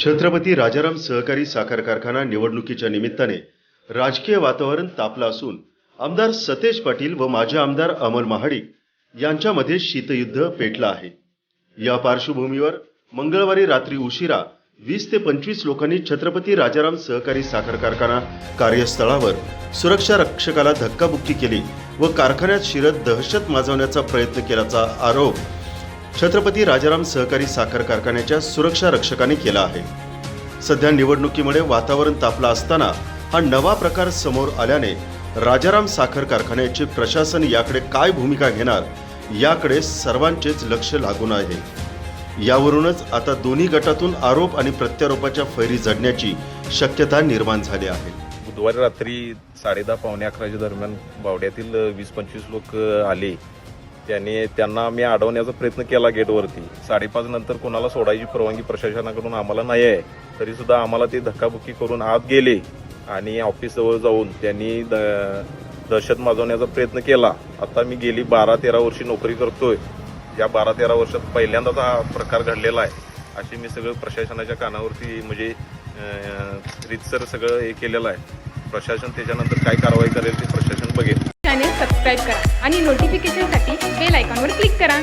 छत्रपती राजाराम सहकारी साखर कारखाना निवडणुकीच्या निमित्ताने राजकीय वातावरण तापलं असून आमदार सतेज पाटील व माजी आमदार अमल महाडिक यांच्यामध्ये शीतयुद्ध पेटलं आहे. या पार्श्वभूमीवर मंगळवारी रात्री उशिरा वीस ते पंचवीस लोकांनी छत्रपती राजाराम सहकारी साखर कारखाना कार्यस्थळावर सुरक्षा रक्षकाला धक्काबुक्की केली व कारखान्यात शिरत दहशत माजवण्याचा प्रयत्न केल्याचा आरोप छत्रपती राजाराम सहकारी साखर कारखान्याच्या सुरक्षा रक्षकाने केला आहे. सध्या निवडणुकीमुळे वातावरण तापलं असताना हा नवा प्रकार समोर आल्याने राजाराम साखर कारखान्याचे प्रशासन याकडे काय भूमिका घेणार याकडे सर्वांचेच लक्ष लागून आहे. यावरूनच आता दोन्ही गटातून आरोप आणि प्रत्यारोपाच्या फैरी झडण्याची शक्यता निर्माण झाली आहे. बुधवारी रात्री साडेदहा पावणे अकराच्या दरम्यान बावड्यातील वीस पंचवीस लोक आले. त्यांनी त्यांना आम्ही अडवण्याचा प्रयत्न केला गेटवरती. साडेपाच नंतर कोणाला सोडायची परवानगी प्रशासनाकडून आम्हाला नाही आहे. तरी सुद्धा आम्हाला ते धक्काबुक्की करून आत गेले आणि ऑफिसजवळ जाऊन त्यांनी द- दहशत माजवण्याचा प्रयत्न केला. आता मी गेली बारा तेरा वर्षी नोकरी करतोय. या बारा तेरा वर्षात पहिल्यांदाच हा प्रकार घडलेला आहे. अशी मी सगळं प्रशासनाच्या कानावरती म्हणजे रीतसर सगळं हे केलेलं आहे. प्रशासन त्याच्यानंतर काय कारवाई करेल ते प्रशासन बघेल. सबस्क्राईब करा आणि नोटिफिकेशनसाठी बेल आयकॉनवर क्लिक करा.